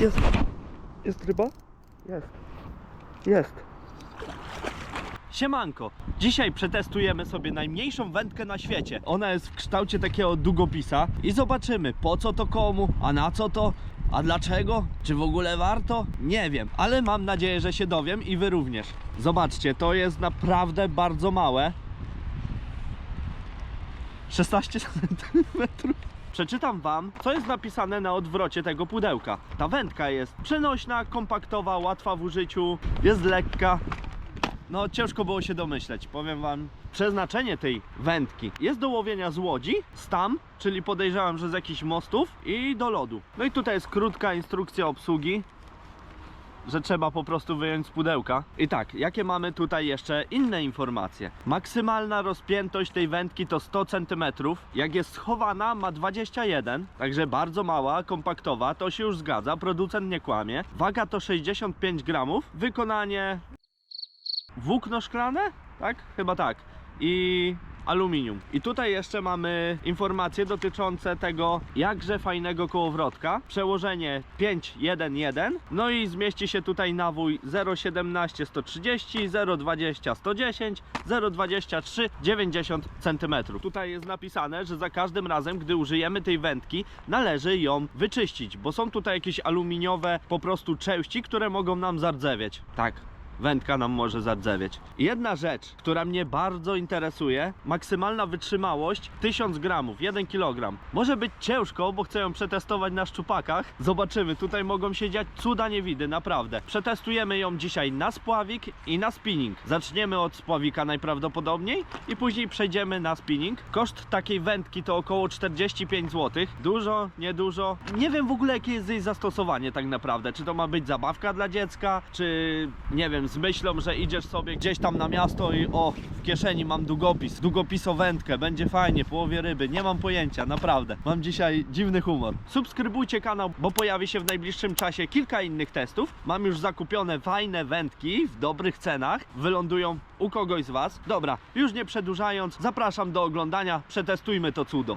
Jest. Jest ryba? Jest. Jest. Siemanko! Dzisiaj przetestujemy sobie najmniejszą wędkę na świecie. Ona jest w kształcie takiego długopisa i zobaczymy po co to komu, a na co to, a dlaczego, czy w ogóle warto? Nie wiem, ale mam nadzieję, że się dowiem i wy również. Zobaczcie, to jest naprawdę bardzo małe. 16 cm. Przeczytam wam, co jest napisane na odwrocie tego pudełka. Ta wędka jest przenośna, kompaktowa, łatwa w użyciu, jest lekka. No ciężko było się domyśleć, powiem wam. Przeznaczenie tej wędki jest do łowienia z łodzi, z tam, czyli podejrzewam, że z jakichś mostów i do lodu. No i tutaj jest krótka instrukcja obsługi, że trzeba po prostu wyjąć z pudełka. I tak, jakie mamy tutaj jeszcze inne informacje? Maksymalna rozpiętość tej wędki to 100 cm. Jak jest schowana, ma 21, także bardzo mała, kompaktowa, to się już zgadza, producent nie kłamie. Waga to 65 gramów, wykonanie włókno szklane? Tak? Chyba tak. I aluminium. I tutaj jeszcze mamy informacje dotyczące tego jakże fajnego kołowrotka. Przełożenie 511. No i zmieści się tutaj nawój 0,17 130, 0,20 110, 0,23 90 cm. Tutaj jest napisane, że za każdym razem, gdy użyjemy tej wędki, należy ją wyczyścić, bo są tutaj jakieś aluminiowe po prostu części, które mogą nam zardzewieć. Tak, wędka nam może zardzewieć. Jedna rzecz, która mnie bardzo interesuje, maksymalna wytrzymałość 1000 gramów, 1 kg. Może być ciężko, bo chcę ją przetestować na szczupakach. Zobaczymy, tutaj mogą się dziać cuda niewidy, naprawdę. Przetestujemy ją dzisiaj na spławik i na spinning. Zaczniemy od spławika najprawdopodobniej i później przejdziemy na spinning. Koszt takiej wędki to około 45 zł. Dużo, niedużo. Nie wiem w ogóle jakie jest jej zastosowanie tak naprawdę. Czy to ma być zabawka dla dziecka, czy nie wiem, z myślą, że idziesz sobie gdzieś tam na miasto i o, w kieszeni mam długopis, długopisowędkę, będzie fajnie, połowie ryby, nie mam pojęcia, naprawdę. Mam dzisiaj dziwny humor. Subskrybujcie kanał, bo pojawi się w najbliższym czasie kilka innych testów. Mam już zakupione fajne wędki w dobrych cenach, wylądują u kogoś z Was. Dobra, już nie przedłużając, zapraszam do oglądania, przetestujmy to cudo.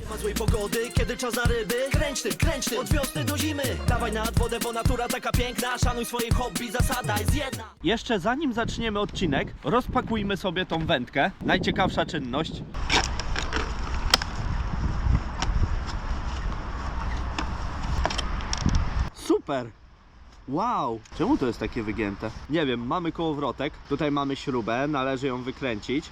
Nie ma złej pogody, kiedy czas na ryby Kręć tym, kręć tym, od wiosny do zimy Dawaj nad wodę, bo natura taka piękna Szanuj swoje hobby, zasada jest jedna Jeszcze zanim zaczniemy odcinek, rozpakujmy sobie tą wędkę. Najciekawsza czynność. Super! Wow! Czemu to jest takie wygięte? Nie wiem, mamy kołowrotek, tutaj mamy śrubę, należy ją wykręcić.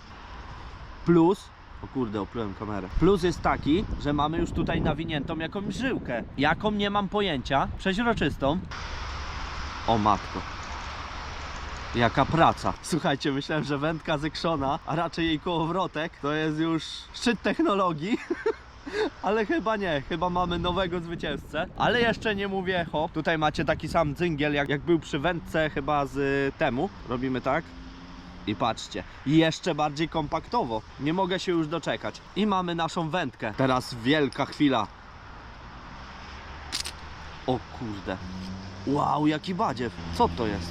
Plus, o kurde, oplułem kamerę. Plus jest taki, że mamy już tutaj nawiniętą jakąś żyłkę. Jaką nie mam pojęcia, przeźroczystą. O matko. Jaka praca. Słuchajcie, myślałem, że wędka zekrzona, a raczej jej kołowrotek to jest już szczyt technologii. Ale chyba nie, chyba mamy nowego zwycięzcę. Ale jeszcze nie mówię hop. Tutaj macie taki sam dzyngel, jak, jak był przy wędce chyba z temu. Robimy tak. I patrzcie, jeszcze bardziej kompaktowo. Nie mogę się już doczekać. I mamy naszą wędkę. Teraz wielka chwila. O kurde. Wow, jaki badziew. Co to jest?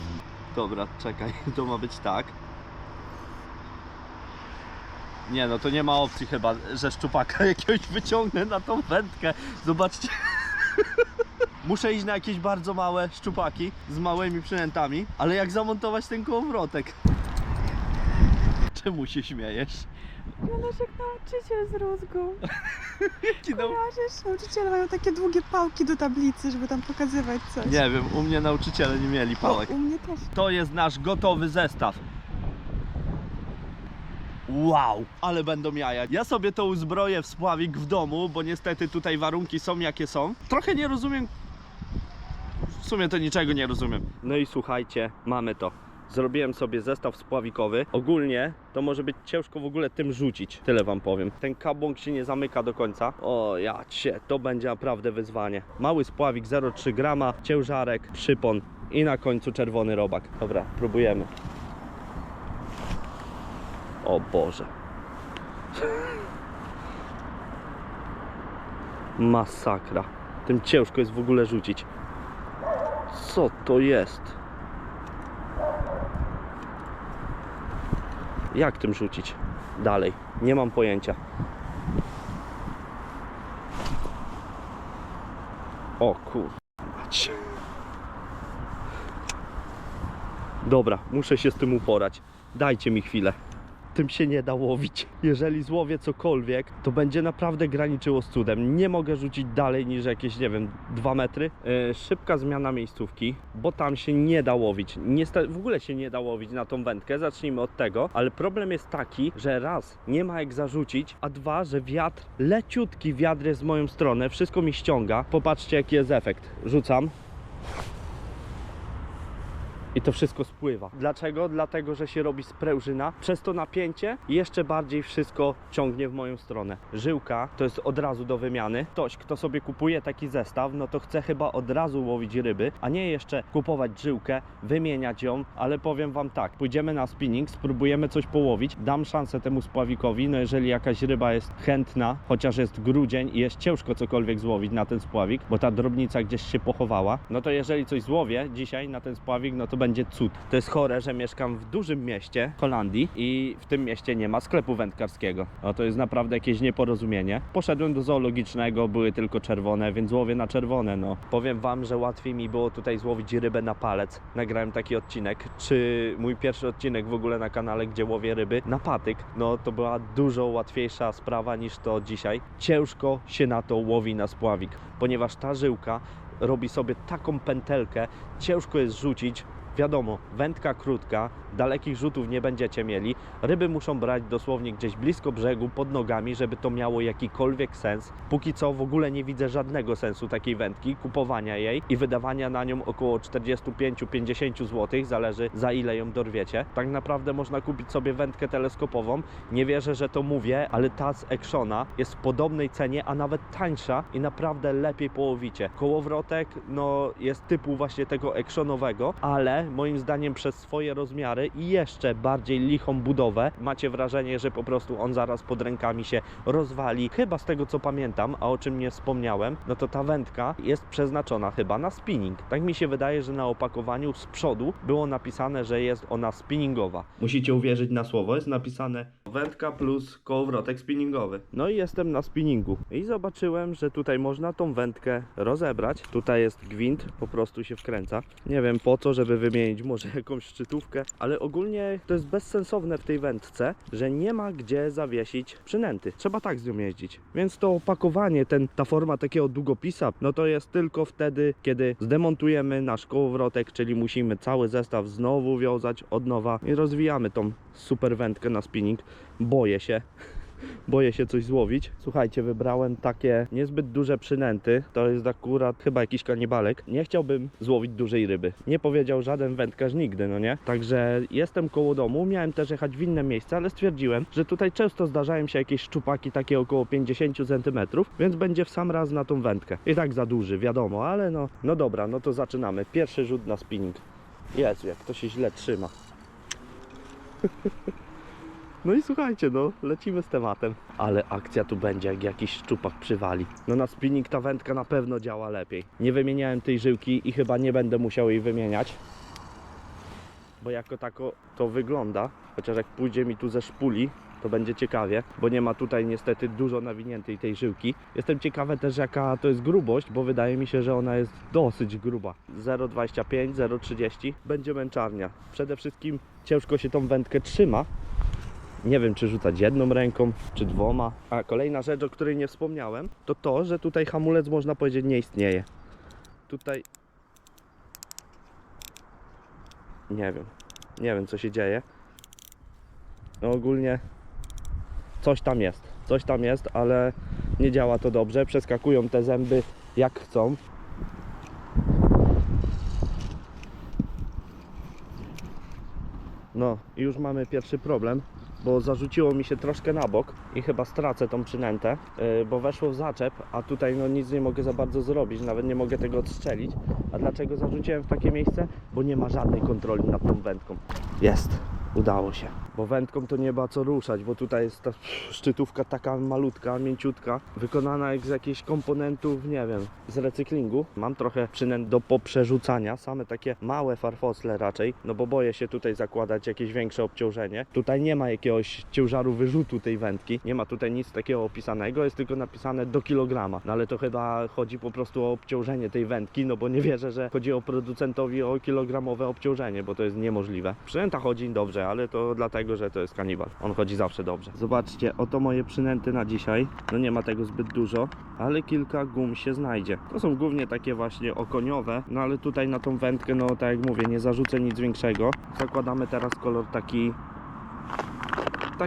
Dobra, czekaj, to ma być tak. Nie no, to nie ma opcji chyba, że szczupaka jakiegoś wyciągnę na tą wędkę. Zobaczcie. Muszę iść na jakieś bardzo małe szczupaki z małymi przynętami, ale jak zamontować ten kołowrotek? Czemu się śmiejesz? No nasz jak nauczyciel z rózgą. Jaki. Kojarzysz? Nauczyciele mają takie długie pałki do tablicy, żeby tam pokazywać coś. Nie wiem, u mnie nauczyciele nie mieli pałek. U mnie też. To jest nasz gotowy zestaw. Wow, ale będą jaja. Ja sobie to uzbroję w spławik w domu, bo niestety tutaj warunki są jakie są. Trochę nie rozumiem. W sumie to niczego nie rozumiem. No i słuchajcie, mamy to. Zrobiłem sobie zestaw spławikowy. Ogólnie to może być ciężko w ogóle tym rzucić. Tyle wam powiem. Ten kabłąk się nie zamyka do końca. O ja cię, to będzie naprawdę wyzwanie. Mały spławik 0,3 grama, ciężarek, przypon i na końcu czerwony robak. Dobra, próbujemy. O Boże. Masakra. Tym ciężko jest w ogóle rzucić. Co to jest? Jak tym rzucić? Dalej. Nie mam pojęcia. O kur... łowić. Dobra, muszę się z tym uporać. Dajcie mi chwilę. Tym się nie da łowić. Jeżeli złowię cokolwiek, to będzie naprawdę graniczyło z cudem. Nie mogę rzucić dalej niż jakieś, nie wiem, 2 metry. Yy, szybka zmiana miejscówki, bo tam się nie da łowić. Niestety, w ogóle się nie da łowić na tą wędkę. Zacznijmy od tego. Ale problem jest taki, że raz, nie ma jak zarzucić, a dwa, że wiatr, leciutki wiatr jest w moją stronę. Wszystko mi ściąga. Popatrzcie, jaki jest efekt. Rzucam. I to wszystko spływa. Dlaczego? Dlatego, że się robi sprężyna. Przez to napięcie jeszcze bardziej wszystko ciągnie w moją stronę. Żyłka to jest od razu do wymiany. Ktoś, kto sobie kupuje taki zestaw, no to chce chyba od razu łowić ryby, a nie jeszcze kupować żyłkę, wymieniać ją, ale powiem Wam tak, pójdziemy na spinning, spróbujemy coś połowić, dam szansę temu spławikowi, no jeżeli jakaś ryba jest chętna, chociaż jest grudzień i jest ciężko cokolwiek złowić na ten spławik, bo ta drobnica gdzieś się pochowała, no to jeżeli coś złowię dzisiaj na ten spławik, no to będzie cud. To jest chore, że mieszkam w dużym mieście Holandii i w tym mieście nie ma sklepu wędkarskiego. No to jest naprawdę jakieś nieporozumienie. Poszedłem do zoologicznego, były tylko czerwone, więc łowię na czerwone, no. Powiem wam, że łatwiej mi było tutaj złowić rybę na palec. Nagrałem taki odcinek, czy mój pierwszy odcinek w ogóle na kanale, gdzie łowię ryby na patyk, no to była dużo łatwiejsza sprawa niż to dzisiaj. Ciężko się na to łowi na spławik, ponieważ ta żyłka robi sobie taką pętelkę, ciężko jest rzucić. Wiadomo, wędka krótka, dalekich rzutów nie będziecie mieli. Ryby muszą brać dosłownie gdzieś blisko brzegu, pod nogami, żeby to miało jakikolwiek sens. Póki co w ogóle nie widzę żadnego sensu takiej wędki, kupowania jej i wydawania na nią około 45-50 zł, zależy za ile ją dorwiecie. Tak naprawdę można kupić sobie wędkę teleskopową. Nie wierzę, że to mówię, ale ta z Actiona jest w podobnej cenie, a nawet tańsza i naprawdę lepiej połowicie. Kołowrotek no, jest typu właśnie tego Actionowego, ale moim zdaniem przez swoje rozmiary i jeszcze bardziej lichą budowę macie wrażenie, że po prostu on zaraz pod rękami się rozwali. Chyba z tego co pamiętam, a o czym nie wspomniałem, no to ta wędka jest przeznaczona chyba na spinning. Tak mi się wydaje, że na opakowaniu z przodu było napisane, że jest ona spinningowa. Musicie uwierzyć na słowo, jest napisane wędka plus kołowrotek spinningowy. No i jestem na spinningu i zobaczyłem, że tutaj można tą wędkę rozebrać. Tutaj jest gwint, po prostu się wkręca. Nie wiem po co, żeby wymienić może jakąś szczytówkę, ale ogólnie to jest bezsensowne w tej wędce, że nie ma gdzie zawiesić przynęty. Trzeba tak z nią jeździć. Więc to opakowanie, ten, ta forma takiego długopisa, no to jest tylko wtedy, kiedy zdemontujemy nasz kołowrotek, czyli musimy cały zestaw znowu wiązać od nowa i rozwijamy tą super wędkę na spinning. Boję się. Boję się coś złowić. Słuchajcie, wybrałem takie niezbyt duże przynęty. To jest akurat chyba jakiś kanibalek. Nie chciałbym złowić dużej ryby. Nie powiedział żaden wędkarz nigdy, no nie? Także jestem koło domu. Miałem też jechać w inne miejsce, ale stwierdziłem, że tutaj często zdarzają się jakieś szczupaki takie około 50 cm, więc będzie w sam raz na tą wędkę. I tak za duży, wiadomo, ale no, no dobra, no to zaczynamy. Pierwszy rzut na spinning. Jezu, jak to się źle trzyma. No i słuchajcie, no, lecimy z tematem. Ale akcja tu będzie, jak jakiś szczupak przywali. No na spinning ta wędka na pewno działa lepiej. Nie wymieniałem tej żyłki i chyba nie będę musiał jej wymieniać. Bo jako tako to wygląda, chociaż jak pójdzie mi tu ze szpuli, to będzie ciekawie, bo nie ma tutaj niestety dużo nawiniętej tej żyłki. Jestem ciekawy też jaka to jest grubość, bo wydaje mi się, że ona jest dosyć gruba. 0,25, 0,30 będzie męczarnia. Przede wszystkim ciężko się tą wędkę trzyma, nie wiem, czy rzucać jedną ręką, czy dwoma. A kolejna rzecz, o której nie wspomniałem, to to, że tutaj hamulec można powiedzieć nie istnieje. Tutaj. Nie wiem. Nie wiem, co się dzieje. No ogólnie coś tam jest. Coś tam jest, ale nie działa to dobrze. Przeskakują te zęby jak chcą. No już mamy pierwszy problem bo zarzuciło mi się troszkę na bok i chyba stracę tą przynętę, yy, bo weszło w zaczep, a tutaj no nic nie mogę za bardzo zrobić, nawet nie mogę tego odstrzelić. A dlaczego zarzuciłem w takie miejsce? Bo nie ma żadnej kontroli nad tą wędką. Jest, udało się. Bo wędką to nie ma co ruszać, bo tutaj jest ta szczytówka taka malutka, mięciutka, wykonana jak z jakichś komponentów, nie wiem, z recyklingu. Mam trochę przynęt do poprzerzucania, same takie małe farfosle raczej, no bo boję się tutaj zakładać jakieś większe obciążenie. Tutaj nie ma jakiegoś ciężaru wyrzutu tej wędki, nie ma tutaj nic takiego opisanego, jest tylko napisane do kilograma, no ale to chyba chodzi po prostu o obciążenie tej wędki, no bo nie wierzę, że chodzi o producentowi o kilogramowe obciążenie, bo to jest niemożliwe. Przynęta chodzi dobrze, ale to dlatego, że to jest kanibal. On chodzi zawsze dobrze. Zobaczcie, oto moje przynęty na dzisiaj. No nie ma tego zbyt dużo, ale kilka gum się znajdzie. To są głównie takie właśnie okoniowe, no ale tutaj na tą wędkę, no tak jak mówię, nie zarzucę nic większego. Zakładamy teraz kolor taki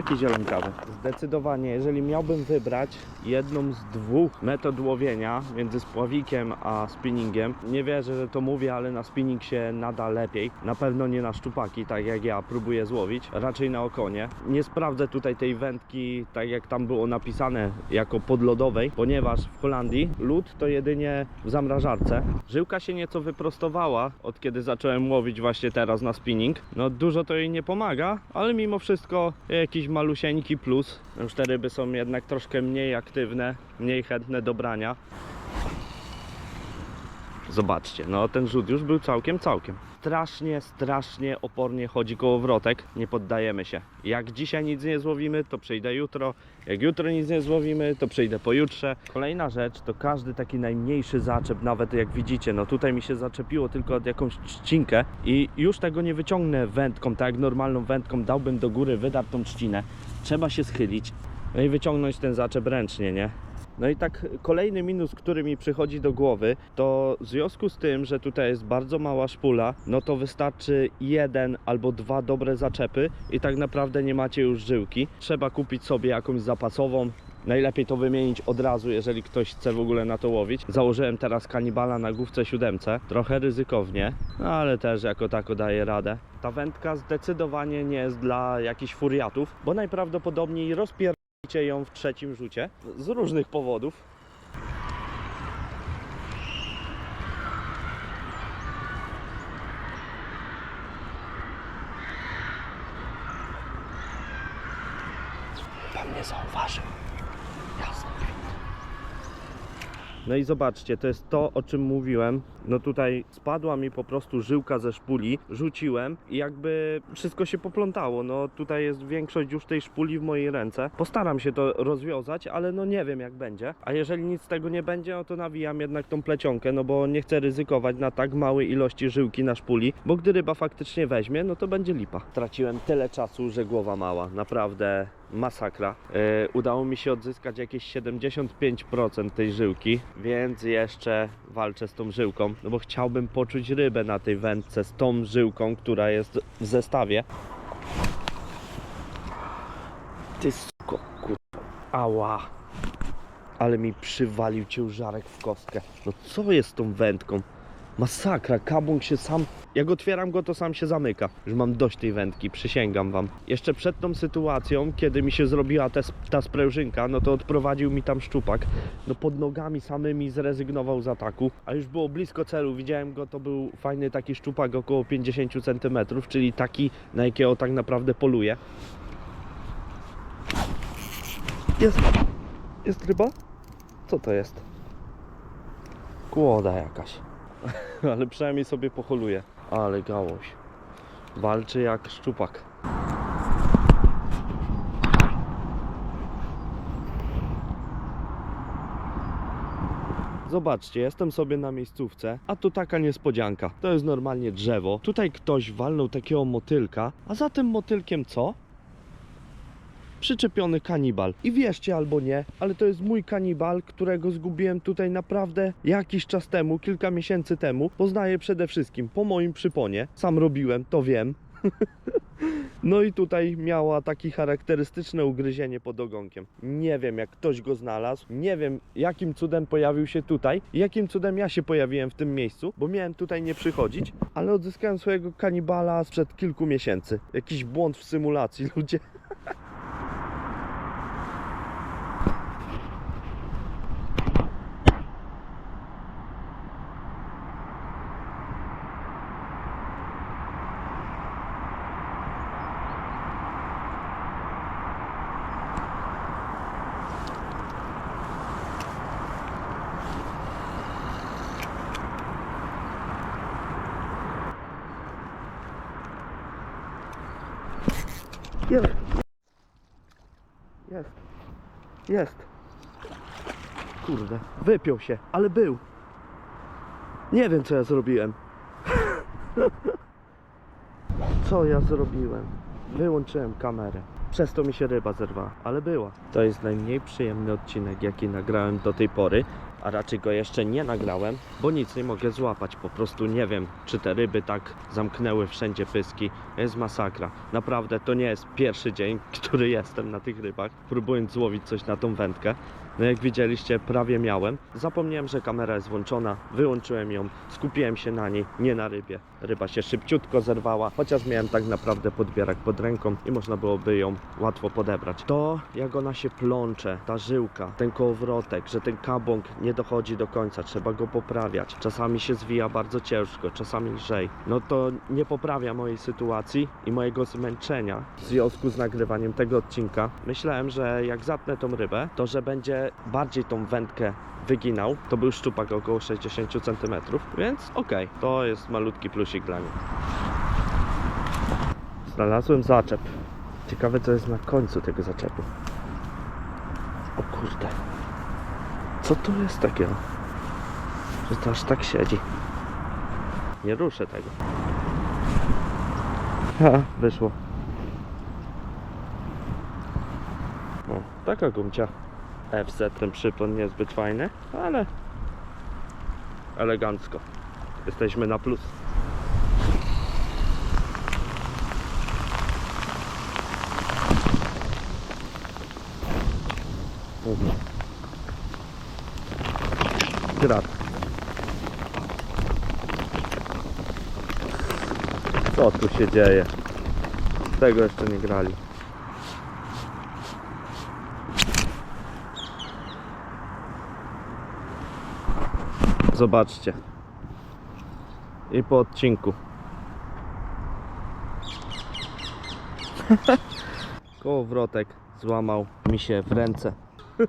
taki zielonkawy. Zdecydowanie, jeżeli miałbym wybrać jedną z dwóch metod łowienia między spławikiem a spinningiem, nie wierzę, że to mówię, ale na spinning się nada lepiej. Na pewno nie na szczupaki, tak jak ja próbuję złowić, raczej na okonie. Nie sprawdzę tutaj tej wędki, tak jak tam było napisane, jako podlodowej, ponieważ w Holandii lód to jedynie w zamrażarce. Żyłka się nieco wyprostowała od kiedy zacząłem łowić właśnie teraz na spinning. No dużo to jej nie pomaga, ale mimo wszystko jakiś malusieńki plus. Już te ryby są jednak troszkę mniej aktywne, mniej chętne do brania. Zobaczcie, no ten rzut już był całkiem, całkiem. Strasznie, strasznie opornie chodzi kołowrotek. Nie poddajemy się. Jak dzisiaj nic nie złowimy, to przyjdę jutro. Jak jutro nic nie złowimy, to przyjdę pojutrze. Kolejna rzecz to każdy taki najmniejszy zaczep, nawet jak widzicie, no tutaj mi się zaczepiło tylko od jakąś trzcinkę i już tego nie wyciągnę wędką, tak jak normalną wędką dałbym do góry wydartą trzcinę. Trzeba się schylić, no i wyciągnąć ten zaczep ręcznie, nie? No i tak kolejny minus, który mi przychodzi do głowy, to w związku z tym, że tutaj jest bardzo mała szpula, no to wystarczy jeden albo dwa dobre zaczepy i tak naprawdę nie macie już żyłki. Trzeba kupić sobie jakąś zapasową. Najlepiej to wymienić od razu, jeżeli ktoś chce w ogóle na to łowić. Założyłem teraz kanibala na główce siódemce. Trochę ryzykownie, no ale też jako tako daje radę. Ta wędka zdecydowanie nie jest dla jakichś furiatów, bo najprawdopodobniej rozpier ją w trzecim rzucie z różnych powodów. I zobaczcie, to jest to, o czym mówiłem. No tutaj spadła mi po prostu żyłka ze szpuli, rzuciłem i jakby wszystko się poplątało. No tutaj jest większość już tej szpuli w mojej ręce. Postaram się to rozwiązać, ale no nie wiem jak będzie. A jeżeli nic z tego nie będzie, no to nawijam jednak tą plecionkę, no bo nie chcę ryzykować na tak małej ilości żyłki na szpuli, bo gdy ryba faktycznie weźmie, no to będzie lipa. Traciłem tyle czasu, że głowa mała. Naprawdę masakra. Yy, udało mi się odzyskać jakieś 75% tej żyłki, więc jeszcze walczę z tą żyłką, no bo chciałbym poczuć rybę na tej wędce z tą żyłką, która jest w zestawie. Ty suko, kur... Ała. Ale mi przywalił ciężarek w kostkę. No co jest z tą wędką? Masakra, kabung się sam. Jak otwieram go, to sam się zamyka. Już mam dość tej wędki, przysięgam wam. Jeszcze przed tą sytuacją, kiedy mi się zrobiła te, ta sprężynka, no to odprowadził mi tam szczupak. No pod nogami samymi zrezygnował z ataku, a już było blisko celu. Widziałem go, to był fajny taki szczupak około 50 cm, czyli taki, na jakiego tak naprawdę poluje. Jest. Jest ryba? Co to jest? Kłoda jakaś. Ale przynajmniej sobie pocholuje. Ale gałoś. Walczy jak szczupak. Zobaczcie, jestem sobie na miejscówce, a tu taka niespodzianka. To jest normalnie drzewo. Tutaj ktoś walnął takiego motylka, a za tym motylkiem co? Przyczepiony kanibal. I wierzcie albo nie, ale to jest mój kanibal, którego zgubiłem tutaj naprawdę jakiś czas temu, kilka miesięcy temu. Poznaję przede wszystkim po moim przyponie. Sam robiłem, to wiem. No i tutaj miała takie charakterystyczne ugryzienie pod ogonkiem. Nie wiem jak ktoś go znalazł, nie wiem jakim cudem pojawił się tutaj, jakim cudem ja się pojawiłem w tym miejscu, bo miałem tutaj nie przychodzić, ale odzyskałem swojego kanibala sprzed kilku miesięcy. Jakiś błąd w symulacji, ludzie. Jest. Jest. Jest. Kurde, wypiął się, ale był. Nie wiem co ja zrobiłem. Co ja zrobiłem? Wyłączyłem kamerę. Przez to mi się ryba zerwała, ale była. To jest najmniej przyjemny odcinek, jaki nagrałem do tej pory, a raczej go jeszcze nie nagrałem, bo nic nie mogę złapać. Po prostu nie wiem, czy te ryby tak zamknęły wszędzie pyski. Jest masakra. Naprawdę to nie jest pierwszy dzień, który jestem na tych rybach, próbując złowić coś na tą wędkę. No jak widzieliście, prawie miałem. Zapomniałem, że kamera jest włączona, wyłączyłem ją, skupiłem się na niej, nie na rybie. Ryba się szybciutko zerwała, chociaż miałem tak naprawdę podbierak pod ręką i można byłoby ją łatwo podebrać. To, jak ona się plącze, ta żyłka, ten kołowrotek, że ten kabąk nie dochodzi do końca, trzeba go poprawiać. Czasami się zwija bardzo ciężko, czasami lżej. No to nie poprawia mojej sytuacji i mojego zmęczenia w związku z nagrywaniem tego odcinka. Myślałem, że jak zatnę tą rybę, to że będzie bardziej tą wędkę wyginał. To był szczupak około 60 cm, więc okej, to jest malutki plusik dla mnie. Znalazłem zaczep. Ciekawe co jest na końcu tego zaczepu. O kurde. Co to jest takiego? Że to aż tak siedzi. Nie ruszę tego. Ha, wyszło. O, taka gumcia. FZ ten przypon niezbyt fajny, ale elegancko. Jesteśmy na plus. Grat. Co tu się dzieje? Tego jeszcze nie grali. Zobaczcie. I po odcinku. Kołowrotek złamał mi się w ręce.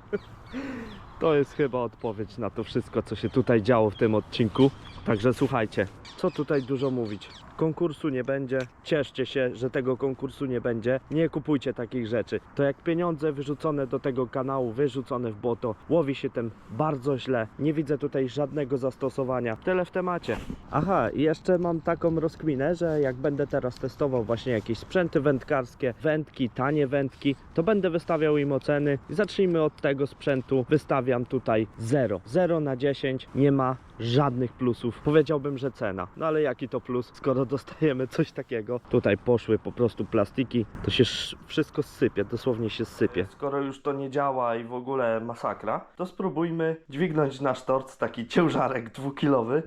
To jest chyba odpowiedź na to wszystko, co się tutaj działo w tym odcinku. Także słuchajcie, co tutaj dużo mówić. Konkursu nie będzie. Cieszcie się, że tego konkursu nie będzie. Nie kupujcie takich rzeczy. To jak pieniądze wyrzucone do tego kanału, wyrzucone w błoto, łowi się tym bardzo źle. Nie widzę tutaj żadnego zastosowania. Tyle w temacie. Aha, i jeszcze mam taką rozkminę, że jak będę teraz testował właśnie jakieś sprzęty wędkarskie, wędki, tanie wędki, to będę wystawiał im oceny. Zacznijmy od tego sprzętu. Wystawiam tutaj 0. 0 na 10. Nie ma żadnych plusów. Powiedziałbym, że cena. No ale jaki to plus, skoro dostajemy coś takiego? Tutaj poszły po prostu plastiki. To się sz- wszystko sypie, dosłownie się sypie. Skoro już to nie działa i w ogóle masakra, to spróbujmy dźwignąć nasz tort, taki ciężarek dwukilowy.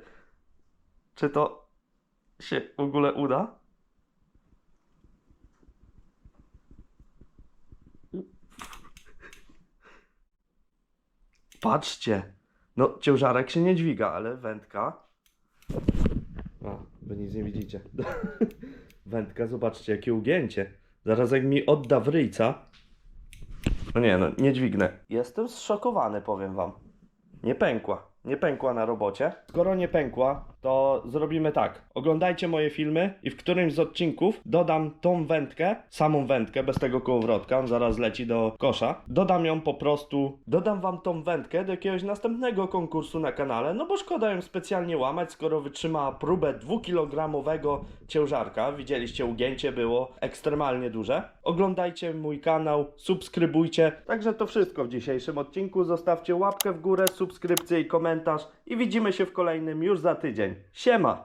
Czy to się w ogóle uda? Patrzcie! No, ciężarek się nie dźwiga, ale wędka. O, wy nic nie widzicie. wędka, zobaczcie, jakie ugięcie. Zaraz jak mi odda w ryjca. No nie, no, nie dźwignę. Jestem zszokowany, powiem wam. Nie pękła. Nie pękła na robocie. Skoro nie pękła, to zrobimy tak. Oglądajcie moje filmy i w którymś z odcinków dodam tą wędkę, samą wędkę, bez tego kołowrotka, on zaraz leci do kosza. Dodam ją po prostu, dodam wam tą wędkę do jakiegoś następnego konkursu na kanale, no bo szkoda ją specjalnie łamać, skoro wytrzymała próbę dwukilogramowego ciężarka. Widzieliście, ugięcie było ekstremalnie duże. Oglądajcie mój kanał, subskrybujcie. Także to wszystko w dzisiejszym odcinku. Zostawcie łapkę w górę, subskrypcję i komentarz i widzimy się w kolejnym już za tydzień. Siema!